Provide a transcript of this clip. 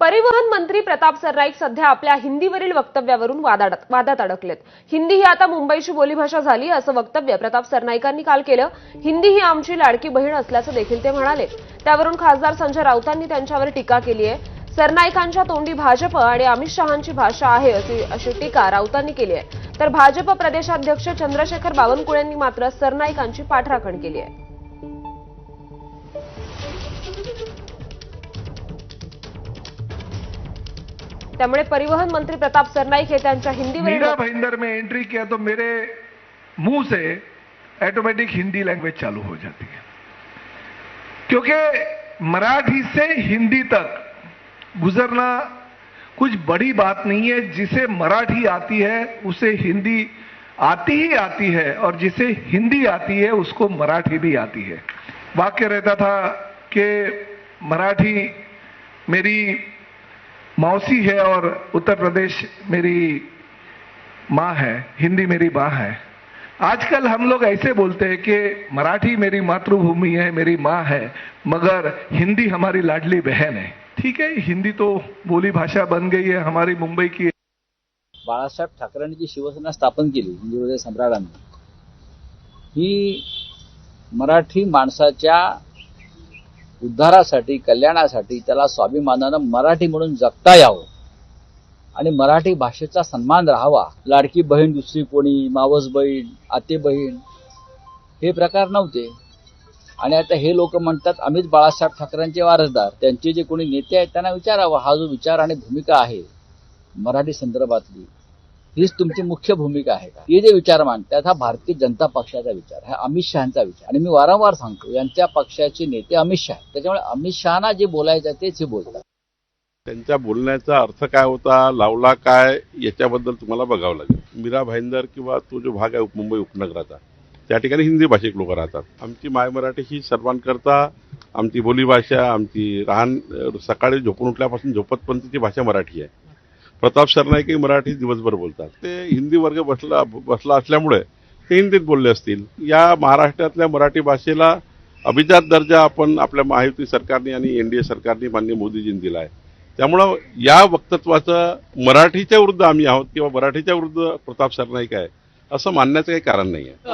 परिवहन मंत्री प्रताप सरनाईक सध्या आपल्या हिंदीवरील वक्तव्यावरून वादात वादात अडकलेत. हिंदी ही आता मुंबईची बोलीभाषा झाली असं वक्तव्य प्रताप सरनाईकांनी काल केलं. हिंदी ही आमची लाडकी बहीण असल्याचं देखील ते म्हणाले. त्यावरून खासदार संजय राऊतांनी त्यांच्यावर टीका केली आहे. सरनाईकांच्या तोंडी भाजप आणि अमित शहांची भाषा आहे अशी अशी टीका राऊतांनी केली आहे. तर भाजप प्रदेशाध्यक्ष चंद्रशेखर बावनकुळेंनी मात्र सरनाईकांची पाठराखण केली आहे. त्यामुळे परिवहन मंत्री प्रताप सरनाईक हे त्यांच्या हिंदीवरील मीरा भाईंदर में एंट्री किया तो मेरे मुँह से ऑटोमेटिक हिंदी लैंग्वेज चालू हो जाती है। क्योंकि मराठी से हिंदी तक गुजरना कुछ बड़ी बात नहीं है। जिसे मराठी आती है उसे हिंदी आती ही आती है और जिसे हिंदी आती है उसको मराठी भी आती है। वाक्य रहता था कि मराठी मेरी मौसी है और उत्तर प्रदेश मेरी माँ है, हिंदी मेरी माँ है। आजकल हम लोग ऐसे बोलते हैं कि मराठी मेरी मातृभूमि है, मेरी माँ है, मगर हिंदी हमारी लाडली बहन है। ठीक है, हिंदी तो बोली भाषा बन गई है, हमारी मुंबई की बाळासाहेब ठाकरेंनी जी शिवसेना स्थापन केली, हिंदी मराठी माणसाच्या उद्धारासाठी कल्याणासाठी त्याला स्वाभिमानानं मराठी म्हणून जगता यावं. आणि मराठी भाषेचा सन्मान राहावा. लाडकी बहीण दुसरी कोणी? मावस बहीण आते बहीण? हे प्रकार नव्हते. आणि आता हे लोक म्हणतात आम्हीच बाळासाहेब ठाकरेंचे वारसदार. त्यांचे जे कोणी नेते आहेत त्यांना विचारावं. हा जो विचार आणि भूमिका आहे मराठी संदर्भातली. हीच तुमची मुख्य भूमिका आहे का? हे जे विचार मांडतात हा भारतीय जनता पक्षाचा विचार हा अमित शहाचा विचार. आणि मी वारंवार सांगतो यांच्या पक्षाचे नेते अमित शहा त्याच्यामुळे अमित शहाना जे बोलायचं तेच हे बोलतात. त्यांच्या बोलण्याचा अर्थ काय होता लावला काय याच्याबद्दल तुम्हाला बघावं लागेल. मीरा भाईंदर किंवा तो जो भाग आहे मुंबई उपनगराचा त्या ठिकाणी हिंदी भाषिक लोक राहतात. आमची माय मराठी ही सर्वांकरता आमची बोलीभाषा आमची राहण सकाळी झोपून उठल्यापासून झोपतपर्यंतची भाषा मराठी आहे. प्रताप सरनाईकही मराठी दिवसभर बोलतात. ते हिंदी वर्ग बसला बसला असल्यामुळे ते हिंदीत बोलले असतील. या महाराष्ट्रातल्या मराठी भाषेला अभिजात दर्जा आपण आपल्या महायुती सरकारने आणि एन डी ए सरकारने मान्य मोदीजींनी दिला आहे त्यामुळं या वक्तत्वाचं मराठीच्या विरुद्ध आम्ही आहोत किंवा मराठीच्या विरुद्ध प्रताप सरनाईक आहे असं मानण्याचं काही कारण नाही आहे